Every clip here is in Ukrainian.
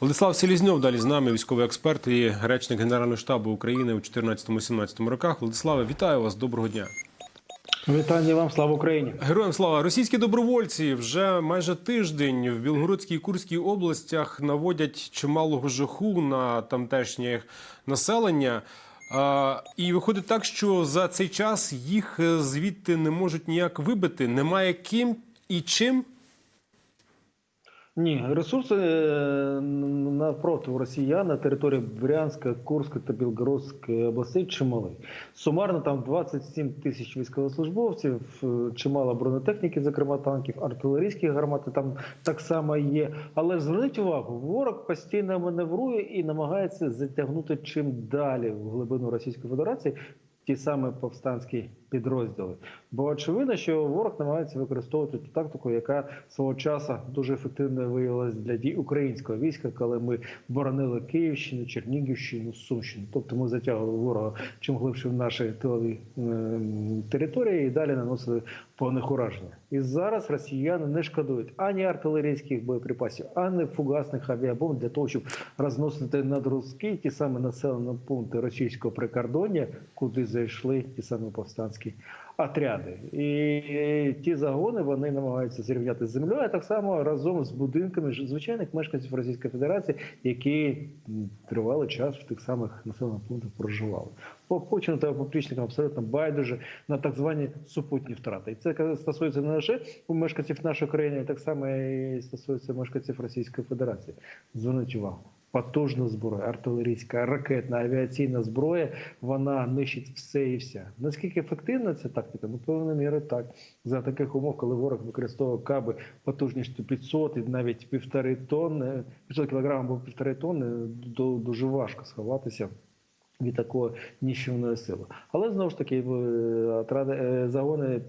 Владислав Селізньов далі з нами, військовий експерт і речник Генерального штабу України у 2014-2017 роках. Владиславе, вітаю вас. Доброго дня. Вітання вам, слава Україні! Героям слава! Російські добровольці вже майже тиждень в Білгородській і Курській областях наводять чималого жаху на тамтешнє населення. І виходить так, що за цей час їх е, звідти не можуть ніяк вибити. Немає ким і чим. Ні, ресурси е, навпроти росіян на території Брянська, Курська та Білгородської областей чимали. Сумарно там 27 тисяч військовослужбовців, е, чимало бронетехніки, зокрема танків, артилерійські гармати там так само є. Але зверніть увагу, ворог постійно маневрує і намагається затягнути чим далі в глибину Російської Федерації. Ті самі повстанські підрозділи, бо очевидно, що ворог намагається використовувати ту тактику, яка свого часу дуже ефективно виявилася для дій українського війська, коли ми боронили Київщину, Чернігівщину, Сумщину. Тобто ми затягували ворога чим глибше в наші тилові е, території і далі наносили по них ураження. І зараз росіяни не шкодують ані артилерійських боєприпасів, ані фугасних авіабомб для того, щоб розносити над ті самі населені пункти російського прикордоння, куди зайшли ті самі повстанські отряди. І ті загони вони намагаються зрівняти з землею, а так само разом з будинками звичайних мешканців Російської Федерації, які тривалий час в тих самих населених пунктах проживали. По Путіну та поплічникам абсолютно байдуже на так звані супутні втрати. І це стосується не лише мешканців нашої країни, а так само і стосується мешканців Російської Федерації. Зверніть увагу. Потужна зброя, артилерійська, ракетна, авіаційна зброя, вона нищить все і вся. Наскільки ефективна ця тактика? Ну, певною мірою так. За таких умов, коли ворог використовує каби потужністю 500 і навіть півтори тонни, 500 кілограмів або півтори тонни, дуже важко сховатися від такої ніщівної сили. Але знову ж таки е, е, загони е,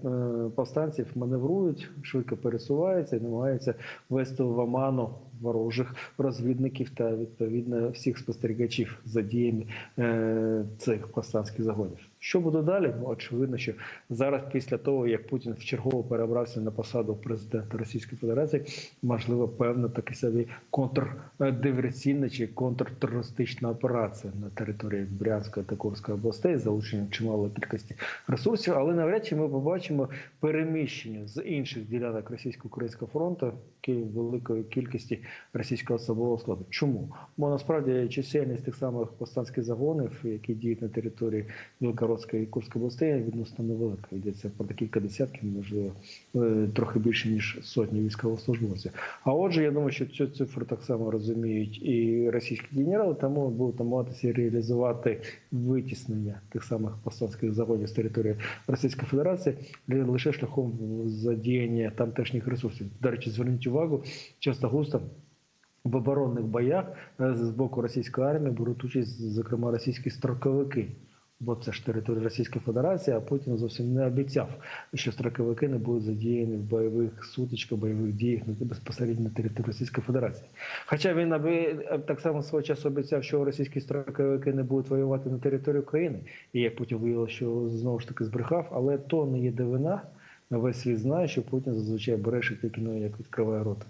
повстанців маневрують, швидко пересуваються і намагаються вести в оману ворожих розвідників та відповідно всіх спостерігачів за діями е, цих повстанських загонів. Що буде далі? Ну, очевидно, що зараз, після того як Путін вчергово перебрався на посаду президента Російської Федерації, можливо, певна таки собі контрдиверсійна чи контртерористична операція на території Брянської та Курської областей з залученням чималої кількості ресурсів, але навряд чи ми побачимо переміщення з інших ділянок російсько-українського фронту ки- великої кількості російського особового складу. Чому? Бо насправді чисельність тих самих повстанських загонів, які діють на території Білгородської і Курської областей, відносно невелика. Йдеться про кілька десятків, можливо, е, трохи більше ніж сотні військовослужбовців. А отже, я думаю, що цю цифру так само розуміють і російські генерали, тому будуть намагатися реалізувати витіснення тих самих повстанських загонів з території Російської Федерації ли- лише шляхом задіяння тамтешніх ресурсів. До речі, зверніть увагу, часто густо. В оборонних боях е, з боку російської армії беруть участь, зокрема, російські строковики. Бо це ж територія Російської Федерації, а Путін зовсім не обіцяв, що строковики не будуть задіяні в бойових сутичках, бойових діях безпосередньо на території Російської Федерації. Хоча він аби так само свого часу обіцяв, що російські строковики не будуть воювати на території України, і як потім виявилося, що знову ж таки збрехав, але то не є дивина. Весь світ знає, що Путін зазвичай бреше тільки як відкриває рота.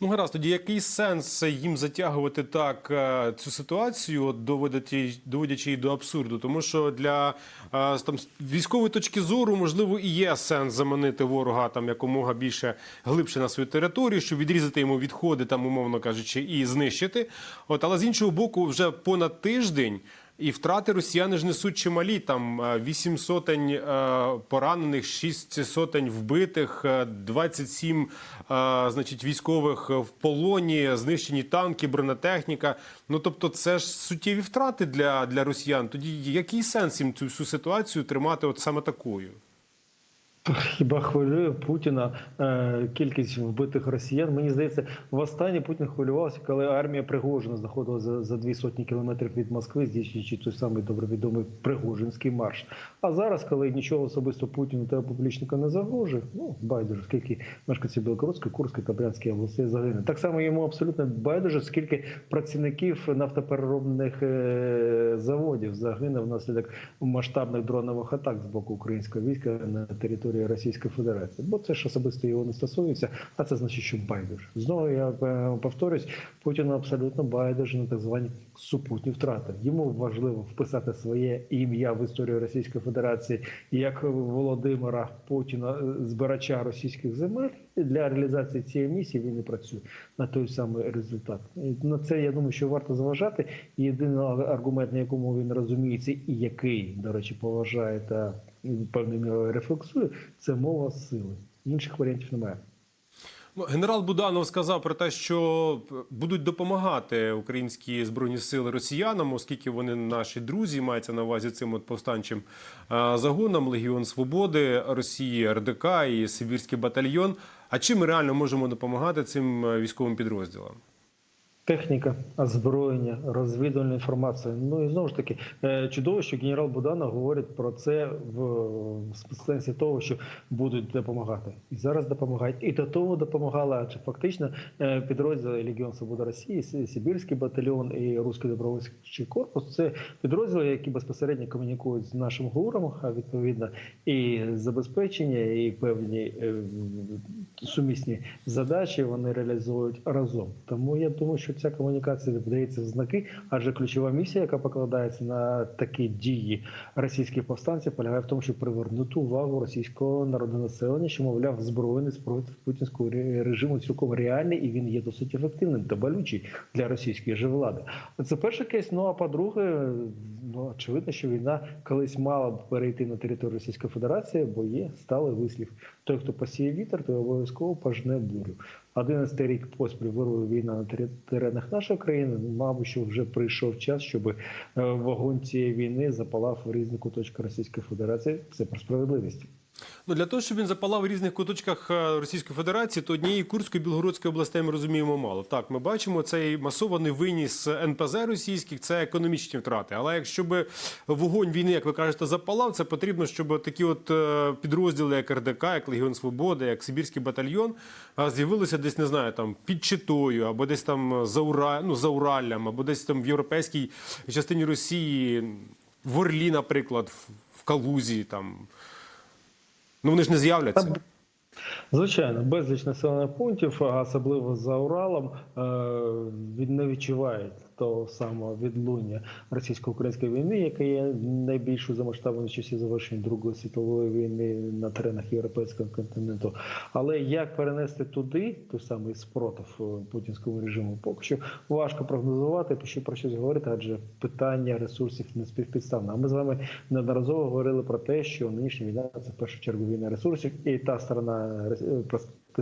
Ну, гаразд, тоді який сенс їм затягувати так е, цю ситуацію, доводячи, доводячи її до абсурду? Тому що для е, там військової точки зору можливо і є сенс заманити ворога там якомога більше глибше на свою територію, щоб відрізати йому відходи, там умовно кажучи, і знищити. От, але з іншого боку, вже понад тиждень. І втрати росіяни ж несуть чималі. Там е, вісім сотень е, поранених, шість сотень вбитих, е, 27 е, значить, військових в полоні, знищені танки, бронетехніка. Ну тобто, це ж суттєві втрати для, для росіян. Тоді який сенс їм цю всю ситуацію тримати от саме такою? Хіба хвилює Путіна е, кількість вбитих росіян? Мені здається, востаннє Путін хвилювався, коли армія Пригожина знаходилася за, за дві сотні кілометрів від Москви, здійснюючи той самий добре відомий Пригожинський марш. А зараз, коли нічого особисто Путіну та поплічника не загрожує, ну байдуже, скільки мешканців Білгородської, Курської та областей загине. Так само йому абсолютно байдуже, скільки працівників нафтопереробних е, заводів загине внаслідок масштабних дронових атак з боку українського війська на території. Території Російської Федерації, бо це ж особисто його не стосується, а це значить, що байдуже. Знову я е, повторюсь, Путіну абсолютно байдуже на так звані супутні втрати. Йому важливо вписати своє ім'я в історію Російської Федерації як Володимира Путіна, е, збирача російських земель. Для реалізації цієї місії він і працює на той самий результат. І на це я думаю, що варто зважати. Єдиний аргумент, на якому він розуміється, і який, до речі, поважає та певною мірою рефлексує, це мова сили. Інших варіантів немає. Ну, Генерал Буданов сказав про те, що будуть допомагати українські збройні сили росіянам, оскільки вони наші друзі, мається на увазі цим от повстанчим е, загонам Легіон Свободи Росії, РДК і Сибірський батальйон. А чим ми реально можемо допомагати цим е, військовим підрозділам? Техніка, озброєння, розвідувальна інформація. Ну і знову ж таки е, чудово, що генерал Будана говорить про це в сенсі того, що будуть допомагати. І зараз допомагають. І до того допомагали, адже фактично е, підрозділи Легіон Свобода Росії, Сибірський батальйон і Руський добровольчий корпус це підрозділи, які безпосередньо комунікують з нашим ГУРом, а відповідно і забезпечення, і певні е, сумісні задачі вони реалізують разом. Тому я думаю, що ця комунікація вдається в знаки, адже ключова місія, яка покладається на такі дії російських повстанців, полягає в тому, щоб привернути увагу російського народонаселення, що мовляв збройний спротив путінського режиму цілком реальний і він є досить ефективним та болючий для російської же влади. Це перший кейс. Ну а по-друге, ну очевидно, що війна колись мала б перейти на територію Російської Федерації, бо є сталий вислів: той, хто посіє вітер, той обов'язково пожне бурю. 11 рік поспіль вирує війна на теренах нашої країни. Мабуть, що вже прийшов час, щоб е, вогонь цієї війни запалав в різні куточки Російської Федерації. Це про справедливість. Ну для того, щоб він запалав в різних куточках е, Російської Федерації, то однієї Курської Білгородської областей ми розуміємо мало. Так, ми бачимо цей масований виніс НПЗ російських, це економічні втрати. Але якщо би вогонь війни, як ви кажете, запалав, це потрібно, щоб такі от е, підрозділи, як РДК, як Легіон Свободи, як Сибірський батальйон, е, з'явилися десь, не знаю, там під Читою, або десь там за Ура... ну, за Ураллям, або десь там в європейській частині Росії, в Орлі, наприклад, в Калузі там. Ну вони ж не з'являться. Звичайно, безліч населених пунктів, особливо за Уралом, він не відчувають того самого відлуння російсько-української війни, яка є найбільшою за масштабами часів завершення Другої світової війни на теренах європейського континенту. Але як перенести туди той самий спротив е, путінському режиму, поки що важко прогнозувати, про що про щось говорити, адже питання ресурсів не співпідставне. А ми з вами неодноразово говорили про те, що нинішня війна це в першу чергу війна ресурсів, і та сторона е,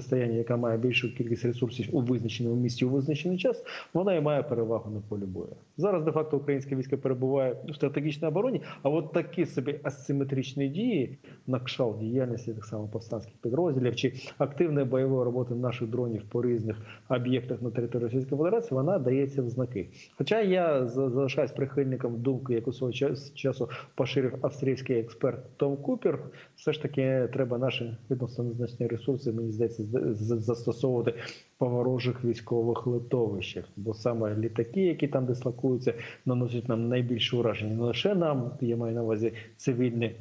протистояння, яка має більшу кількість ресурсів у визначеному місці у визначений час, вона і має перевагу на полі бою. Зараз де факто українське військо перебуває у стратегічній обороні, а от такі собі асиметричні дії на кшалт діяльності так само повстанських підрозділів чи активної бойової роботи наших дронів по різних об'єктах на території Російської Федерації, вона дається в знаки. Хоча я за- залишаюсь прихильником думки, яку свого час- часу поширив австрійський експерт Том Купер, все ж таки треба наші відносно незначні ресурси, мені здається, застосовувати по ворожих військових литовищах, бо саме літаки, які там дислокуються, наносять нам найбільше ураження. Не лише нам, я маю на увазі цивільні.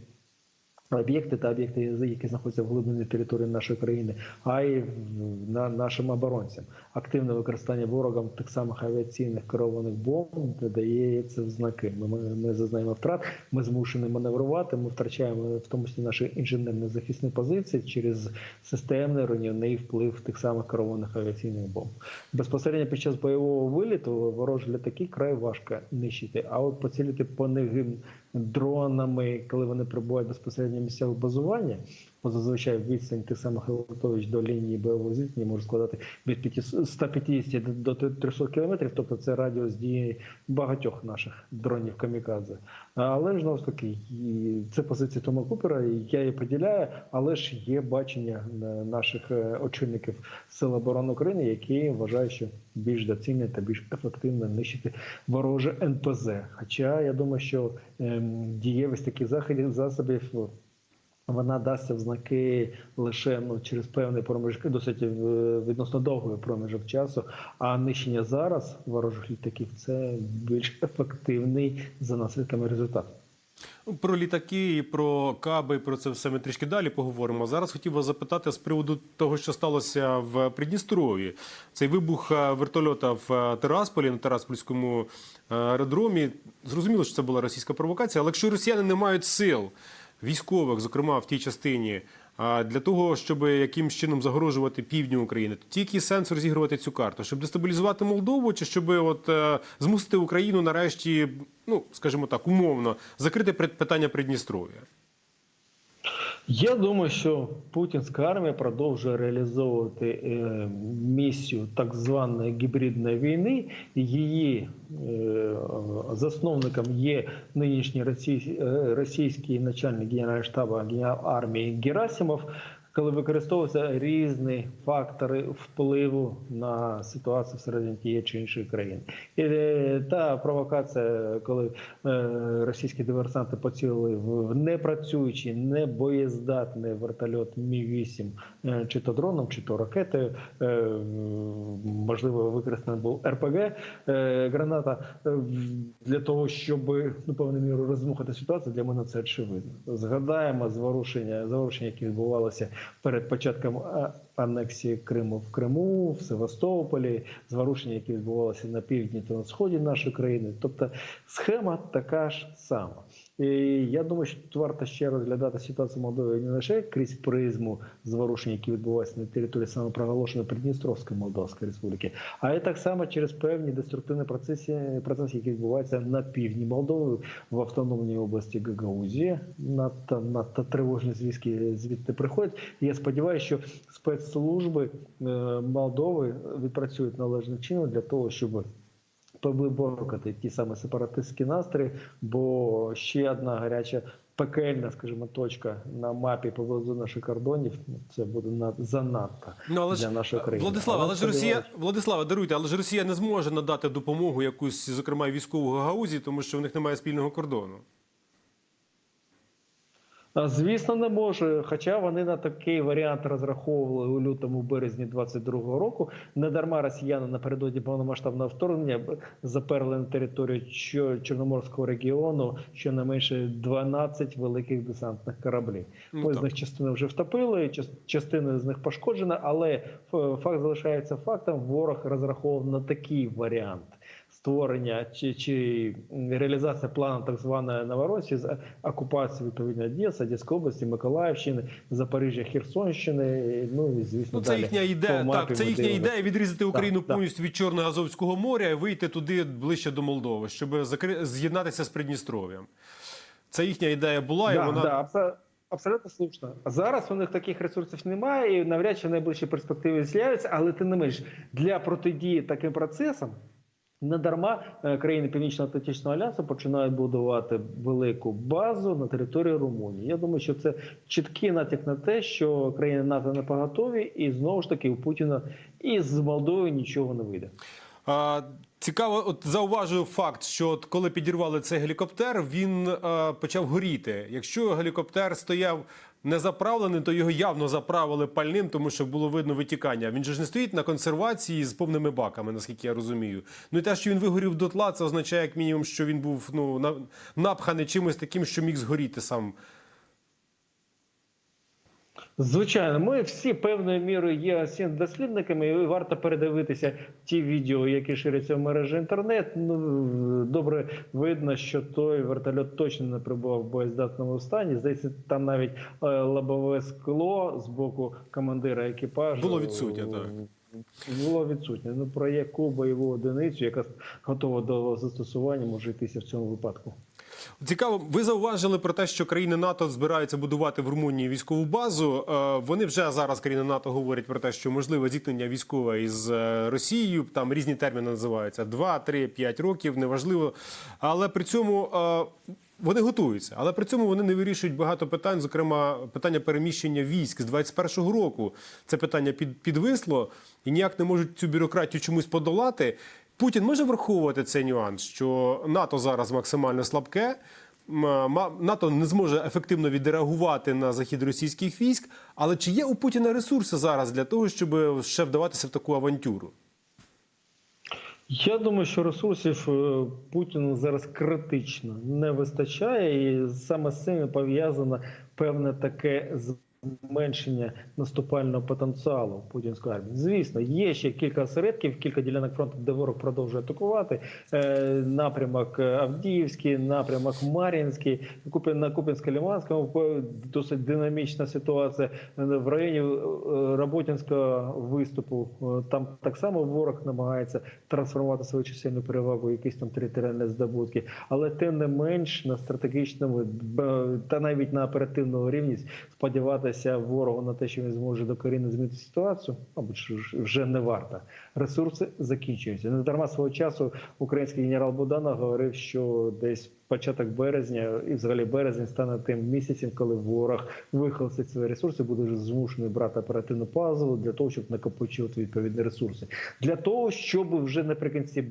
Об'єкти та об'єкти, які знаходяться в глибині території нашої країни, а й на нашим оборонцям. Активне використання ворогом тих самих авіаційних керованих бомб дається в знаки. Ми, ми, зазнаємо втрат, ми змушені маневрувати. Ми втрачаємо в тому числі наші інженерні захисні позиції через системний руйнівний вплив тих самих керованих авіаційних бомб. Безпосередньо під час бойового виліту ворожі літаки край важко нищити. А от поцілити по них дронами, коли вони прибувають безпосередньо місцеве базування, бо зазвичай відстань тих самих литовищ до лінії бойового зіткнення може складати від 150 до 300 кілометрів, тобто це радіус дії багатьох наших дронів камікадзе. Але ж ж таки, це позиція Тома Купера, я її поділяю, але ж є бачення е, наших е, очільників Сил оборони України, які вважають, що більш доцільно та більш ефективно нищити вороже НПЗ. Хоча я думаю, що ем, дієвість таких заходів засобів вона дасться в знаки лише ну через певний проміжок, досить е, відносно довгий проміжок часу. А нищення зараз ворожих літаків це більш ефективний за наслідками результат. Про літаки про каби, про це все ми трішки далі поговоримо. Зараз хотів вас запитати з приводу того, що сталося в Придністров'ї. Цей вибух е, вертольота в е, Терасполі на Тераспольському аеродромі. Зрозуміло, що це була російська провокація, але якщо росіяни не мають сил військових, зокрема в тій частині, для того, щоб якимсь чином загрожувати півдню України, то тільки сенс розігрувати цю карту, щоб дестабілізувати Молдову, чи щоб от е, змусити Україну нарешті, ну скажімо так, умовно закрити питання Придністров'я. Я думаю, що путінська армія продовжує реалізовувати е, місію так званої гібридної війни. Її е, засновником є нинішній російський, російський начальник генерального штабу армії Герасимов. Коли використовуються різні фактори впливу на ситуацію всередині тієї чи іншої країни, і е, та провокація, коли е, російські диверсанти поцілили в непрацюючий, небоєздатний вертольот Мі 8 е, чи то дроном, чи то ракетою, можливо, використаний був РПГ граната для того, щоб ну, певною мірою розмухати ситуацію. Для мене це очевидно. Згадаємо зворушення, заворушення, які відбувалися перед початком анексії Криму в Криму, в Севастополі, зворушення, які відбувалися на півдні та на сході нашої країни. Тобто схема така ж сама. І я думаю, що тут варто ще розглядати ситуацію в Молдові не лише крізь призму зворушень, які відбуваються на території самопроголошеної Придністровської Молдовської Республіки, а і так само через певні деструктивні процеси, процеси, які відбуваються на півдні Молдови в автономній області Гагаузії. Надто надто тривожні звістки звідти приходять. Я сподіваюся, що спецслужби е, Молдови відпрацюють належним чином для того, щоб виборкати ті самі сепаратистські настрої, бо ще одна гаряча пекельна, скажімо, точка на мапі поблизу наших кордонів. ну, Це буде на занадто Ну, але для нашої країни. Владислава, але ж сподіваюся, Росія, Владислава, даруйте, але ж Росія не зможе надати допомогу якусь, зокрема військову Гагаузі, тому що в них немає спільного кордону. Звісно, не може. Хоча вони на такий варіант розраховували у лютому березні 22-го року. Не дарма росіяни напередодні повномасштабного вторгнення заперли на територію Чорноморського регіону щонайменше 12 великих десантних кораблів. Ну, з них частину вже втопили, частина з них пошкоджена, але факт залишається фактом. Ворог розраховував на такий варіант. Створення чи, чи реалізація плану так званої Новоросії з окупації відповідно Одеси, Одеської області, Миколаївщини, Запоріжжя, Херсонщини. Ну і звісно, Ну, це далі їхня ідея. Так, це їхня ідея відрізати Україну так. повністю від Чорного Азовського моря і вийти туди ближче до Молдови, щоб закри... з'єднатися з Придністров'ям. Це їхня ідея була, і вона да, абсо- абсолютно слушно. Зараз у них таких ресурсів немає, і навряд чи в найближчій перспективі з'являться, але тим не менш для протидії таким процесам. Не дарма е, країни Північно-Атлантичного альянсу починають будувати велику базу на території Румунії. Я думаю, що це чіткий натяк на те, що країни НАТО не поготові, і знову ж таки у Путіна із Молдовою нічого не вийде. А, Цікаво, от зауважую факт, що от коли підірвали цей гелікоптер, він е, почав горіти. Якщо гелікоптер стояв не заправлений, то його явно заправили пальним, тому що було видно витікання. Він же ж не стоїть на консервації з повними баками, наскільки я розумію. Ну і те, що він вигорів дотла, це означає як мінімум, що він був ну напханий чимось таким, що міг згоріти сам. Звичайно, ми всі певною мірою є дослідниками, і варто передивитися ті відео, які ширяться в мережі інтернет. Ну добре видно, що той вертольот точно не прибував в боєздатному стані. Здається, там навіть е, лобове скло з боку командира екіпажу Було відсутнє, так. Було відсутнє. Ну про яку бойову одиницю, яка готова до застосування, може йтися в цьому випадку. Цікаво, ви зауважили про те, що країни НАТО збираються будувати в Румунії військову базу. Е, Вони вже зараз країни НАТО говорять про те, що можливе зіткнення військове із е, Росією. Там різні терміни називаються 2, 3, 5 років, неважливо. Але при цьому е, вони готуються. Але при цьому вони не вирішують багато питань, зокрема питання переміщення військ з 21-го року. Це питання під, підвисло і ніяк не можуть цю бюрократію чомусь подолати. Путін може враховувати цей нюанс, що НАТО зараз максимально слабке. НАТО не зможе ефективно відреагувати на захід російських військ. Але чи є у Путіна ресурси зараз для того, щоб ще вдаватися в таку авантюру? Я думаю, що ресурсів е, Путіну зараз критично не вистачає, і саме з цим пов'язано певне таке зменшення наступального потенціалу путінської армії. Звісно, є ще кілька осередків, кілька ділянок фронту, де ворог продовжує атакувати. Е, напрямок е, Авдіївський, напрямок Мар'їнський, на Куп'янсько-Лиманському е, досить динамічна ситуація в районі Роботінського виступу. Там так само ворог намагається трансформувати свою чисельну перевагу, якісь там територіальні здобутки, але тим не менш на стратегічному та навіть на оперативному рівні сподіватися ворогу на те, що він зможе докорінно змінити ситуацію, мабуть, вже не варто. Ресурси закінчуються. Не дарма свого часу український генерал Буданов говорив, що десь початок березня і взагалі березень стане тим місяцем, коли ворог вихолостить свої ресурси, буде вже змушений брати оперативну паузу для того, щоб накопичувати відповідні ресурси, для того, щоб вже наприкінці.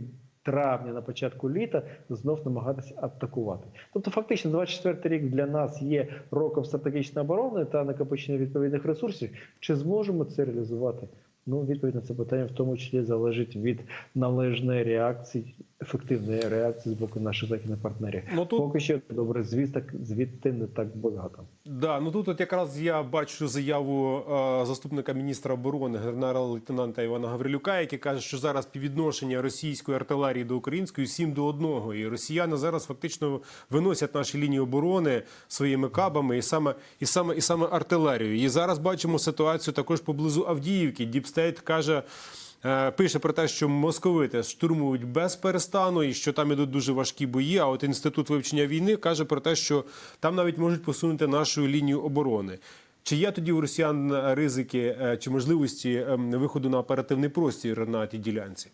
Травня на початку літа знов намагатися атакувати. Тобто, фактично, 24 рік для нас є роком стратегічної оборони та накопичення відповідних ресурсів. Чи зможемо це реалізувати? Ну, відповідь на це питання в тому числі залежить від належної реакції, ефективної реакції з боку наших західних партнерів. Ну, тут- Поки що добре, звісток звідти не так багато. Да, ну тут от якраз я бачу заяву е, заступника міністра оборони генерал-лейтенанта Івана Гаврилюка, який каже, що зараз співвідношення російської артилерії до української 7 до 1. І росіяни зараз фактично виносять наші лінії оборони своїми кабами і саме і саме і саме артилерією. І зараз бачимо ситуацію також поблизу Авдіївки. Діпстейт каже. Е, Пише про те, що московити штурмують без перестану і що там ідуть дуже важкі бої. А от інститут вивчення війни каже про те, що там навіть можуть посунути нашу лінію оборони. Чи є тоді у росіян ризики е, чи можливості ем, виходу на оперативний простір на тій ділянці?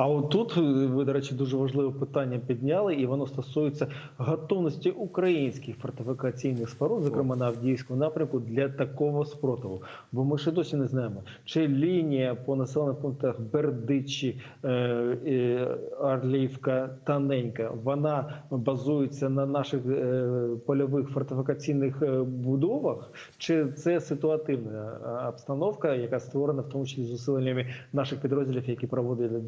А от тут е, ви, до речі, дуже важливе питання підняли, і воно стосується готовності українських фортифікаційних споруд, зокрема на Авдіївському напрямку, для такого спротиву. Бо ми ще досі не знаємо, чи лінія по населених пунктах Бердичі, е, е, Орлівка, Таненька, вона базується на наших польових фортифікаційних будовах, чи це ситуативна обстановка, яка створена в тому числі зусилленнями наших підрозділів, які проводили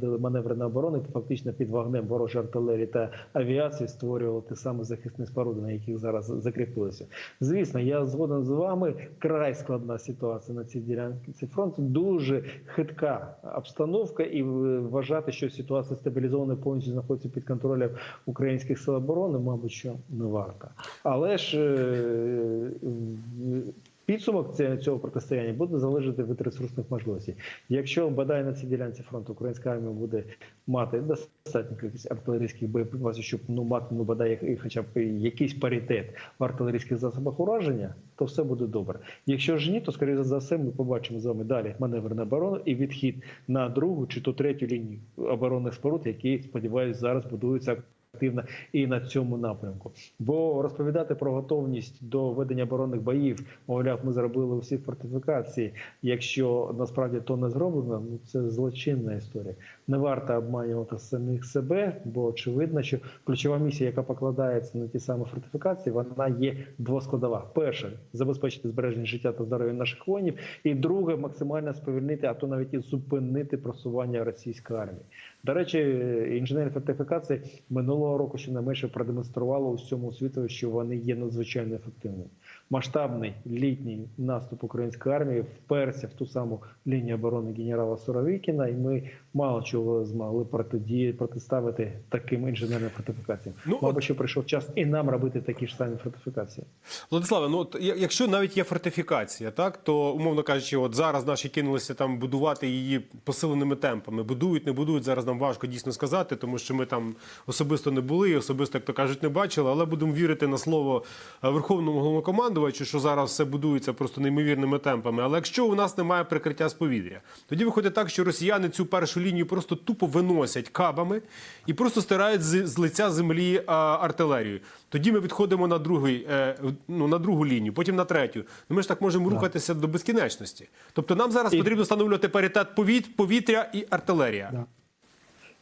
маневри оборони, фактично під вогнем ворожої артилерії та авіації створювали ті саме захисні споруди, на яких зараз закріпилися. Звісно, я згоден з вами. Край складна ситуація на цій ділянці фронту. Дуже хитка обстановка, і е, вважати, що ситуація стабілізована повністю знаходиться під контролем українських сил оборони, мабуть, що не варто. Але ж е, в- Підсумок цього протистояння буде залежати від ресурсних можливостей. Якщо бодай на цій ділянці фронту українська армія буде мати достатньо кількість артилерійських боєприпасів, щоб ну мати ну бодай хоча б якийсь паритет в артилерійських засобах ураження, то все буде добре. Якщо ж ні, то скоріше за все ми побачимо з вами далі маневр на оборону і відхід на другу чи то третю лінію оборонних споруд, які сподіваюся зараз будуються активно і на цьому напрямку. Бо розповідати про готовність до ведення оборонних боїв, мовляв, ми зробили усі фортифікації. Якщо насправді то не зроблено, ну це злочинна історія. Не варто обманювати самих себе, бо очевидно, що ключова місія, яка покладається на ті самі фортифікації, вона є двоскладова. Перше забезпечити збереження життя та здоров'я наших воїнів, і друге максимально сповільнити, а то навіть і зупинити просування російської армії. До речі, інженери фортифікації минулого року щонайменше продемонстрували усьому світу, що вони є надзвичайно ефективними. Масштабний літній наступ української армії вперся в ту саму лінію оборони генерала Суровікіна, і ми мало чого змогли протидіяти протиставити таким інженерним фортифікаціям. Ну, Мабуть, от- що прийшов час і нам робити такі ж самі фортифікації. Владиславе, ну от якщо навіть є фортифікація, так то умовно кажучи, от зараз наші кинулися там будувати її посиленими темпами. Будують, не будують зараз. Нам важко дійсно сказати, тому що ми там особисто не були, і особисто, як то кажуть, не бачили. Але будемо вірити на слово е, верховному головнокомандувачу, що зараз все будується просто неймовірними темпами. Але якщо у нас немає прикриття з повітря, тоді виходить так, що росіяни цю першу лінію просто тупо виносять кабами і просто стирають з, з лиця землі а, артилерію. Тоді ми відходимо на другий, е, ну на другу лінію, потім на третю. Ну, ми ж так можемо рухатися до безкінечності. Тобто нам зараз І- потрібно встановлювати паритет повіт, повітря і артилерія. Да.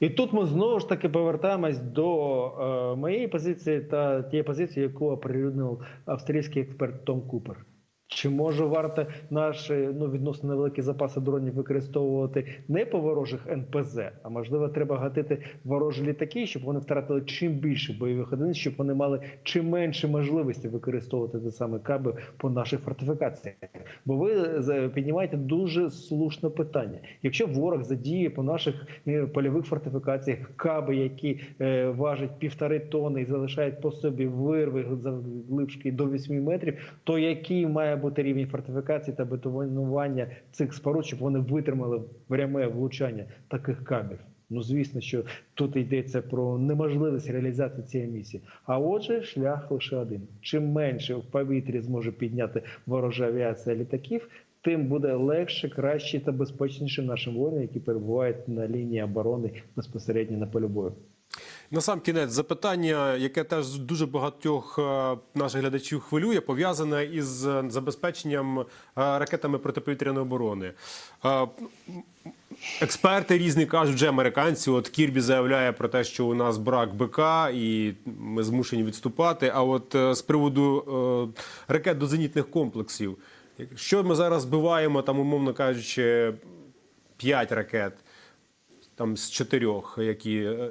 І тут ми знову ж таки повертаємось до е, моєї позиції та тієї позиції, яку оприлюднив австрійський експерт Том Купер. Чи може варто наші ну відносно невеликі запаси дронів використовувати не по ворожих НПЗ, а можливо, треба гатити ворожі літаки, щоб вони втратили чим більше бойових одиниць, щоб вони мали чим менше можливості використовувати те саме каби по наших фортифікаціях. Бо ви піднімаєте дуже слушне питання. Якщо ворог задіє по наших е, польових фортифікаціях каби, які е, важать півтори тони і залишають по собі вирви завглибшки до 8 метрів, то який має бути рівень фортифікації та бетонування цих споруд, щоб вони витримали пряме влучання таких кабів? Ну, звісно, що тут йдеться про неможливість реалізації цієї місії. А отже, шлях лише один: чим менше в повітрі зможе підняти ворожа авіація літаків, тим буде легше, краще та безпечніше нашим воїнам, які перебувають на лінії оборони безпосередньо на полі бою. На сам кінець запитання, яке теж дуже багатьох е, наших глядачів хвилює, пов'язане із е, забезпеченням е, ракетами протиповітряної оборони. Експерти різні кажуть, вже американці. От Кірбі заявляє про те, що у нас брак БК і ми змушені відступати. А от з приводу ракет до зенітних комплексів, що ми зараз збиваємо, там, умовно кажучи, 5 ракет там з чотирьох, які е,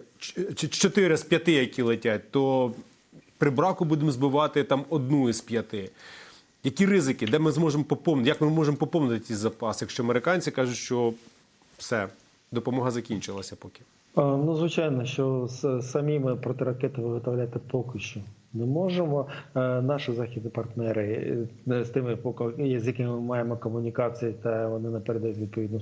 чотири з п'яти, які летять, то при браку будемо збивати там одну із п'яти. Які ризики, де ми зможемо поповнити? Як ми можемо поповнити ці запаси, якщо американці кажуть, що все, допомога закінчилася поки. Ну, звичайно, що самі ми протиракети виготовляти поки що не можемо. Е, Наші західні партнери е, з тими, з якими ми маємо комунікації, та вони не передають відповідне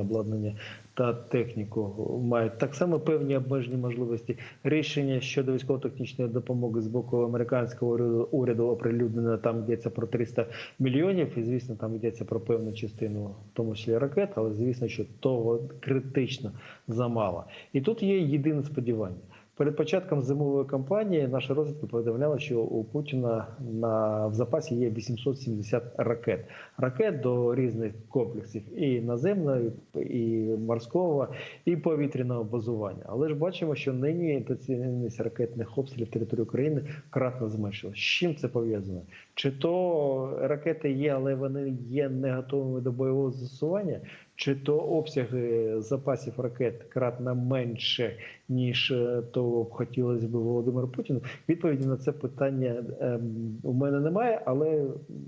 обладнання та техніку, мають так само певні обмежені можливості. Рішення щодо військово-технічної допомоги з боку американського уряду, уряду оприлюднено там йдеться про 300 мільйонів, і звісно, там йдеться про певну частину, в тому числі ракет, але звісно, що того критично замало. І тут є єдине сподівання. Перед початком зимової кампанії наша розвідка повідомляла, що у Путіна на в запасі є 870 ракет. Ракет до різних комплексів і наземного, і морського, і повітряного базування. Але ж бачимо, що нині інтенсивність ракетних обстрілів території України кратно зменшилася. З чим це пов'язано? Чи то ракети є, але вони є не готовими до бойового застосування? Чи то обсяги запасів ракет кратно менше, ніж е, того б хотілося б Володимиру Путіну? Відповіді на це питання ем, у мене немає, але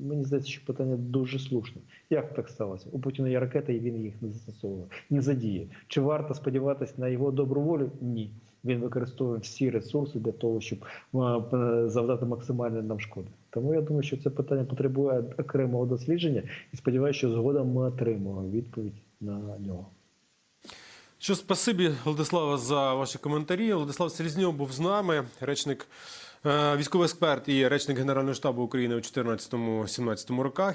мені здається, що питання дуже слушне. Як так сталося? У Путіна є ракети, і він їх не застосовує, не задіє. Чи варто сподіватися на його добру волю? Ні. Він використовує всі ресурси для того, щоб е, завдати максимальної нам шкоди. Тому я думаю, що це питання потребує окремого дослідження, і сподіваюся, що згодом ми отримаємо відповідь на нього. Що спасибі, Владислава, за ваші коментарі. Владислав Селізньов був з нами, речник, е, військовий експерт і речник Генерального штабу України у 2014-2017 роках.